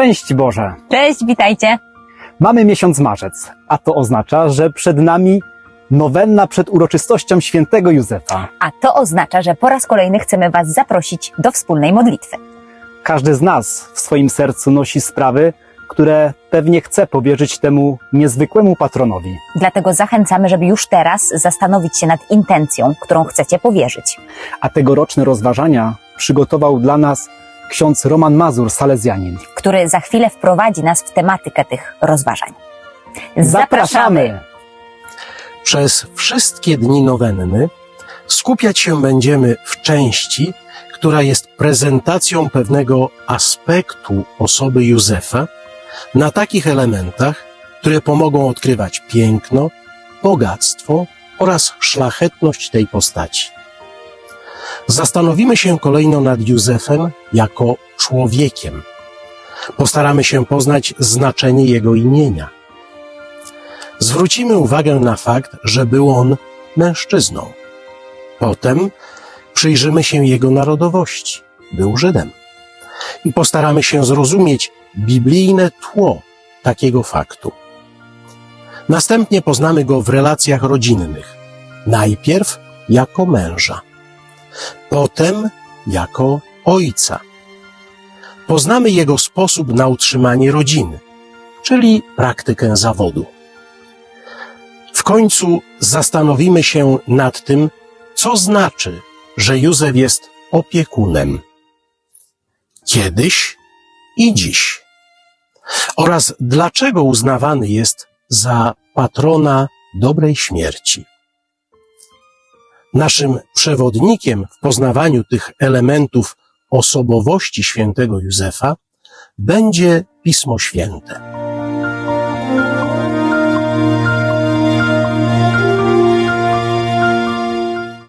Szczęść Boże! Cześć, witajcie. Mamy miesiąc marzec, a to oznacza, że przed nami nowenna przed uroczystością świętego Józefa. A to oznacza, że po raz kolejny chcemy Was zaprosić do wspólnej modlitwy. Każdy z nas w swoim sercu nosi sprawy, które pewnie chce powierzyć temu niezwykłemu patronowi. Dlatego zachęcamy, żeby już teraz zastanowić się nad intencją, którą chcecie powierzyć. A tegoroczne rozważania przygotował dla nas ksiądz Roman Mazur, salezjanin. który za chwilę wprowadzi nas w tematykę tych rozważań. Przez wszystkie dni nowenny skupiać się będziemy w części, która jest prezentacją pewnego aspektu osoby Józefa na takich elementach, które pomogą odkrywać piękno, bogactwo oraz szlachetność tej postaci. Zastanowimy się kolejno nad Józefem jako człowiekiem. Postaramy się poznać znaczenie jego imienia zwrócimy uwagę na fakt, że był on mężczyzną. Potem przyjrzymy się jego narodowości. Był Żydem. I postaramy się zrozumieć biblijne tło takiego faktu. Następnie poznamy go w relacjach rodzinnych. Najpierw jako męża, potem jako ojca. Poznamy jego sposób na utrzymanie rodziny, czyli praktykę zawodu. W końcu zastanowimy się nad tym, co znaczy, że Józef jest opiekunem. Kiedyś i dziś. Oraz dlaczego uznawany jest za patrona dobrej śmierci. Naszym przewodnikiem w poznawaniu tych elementów osobowości świętego Józefa będzie Pismo Święte.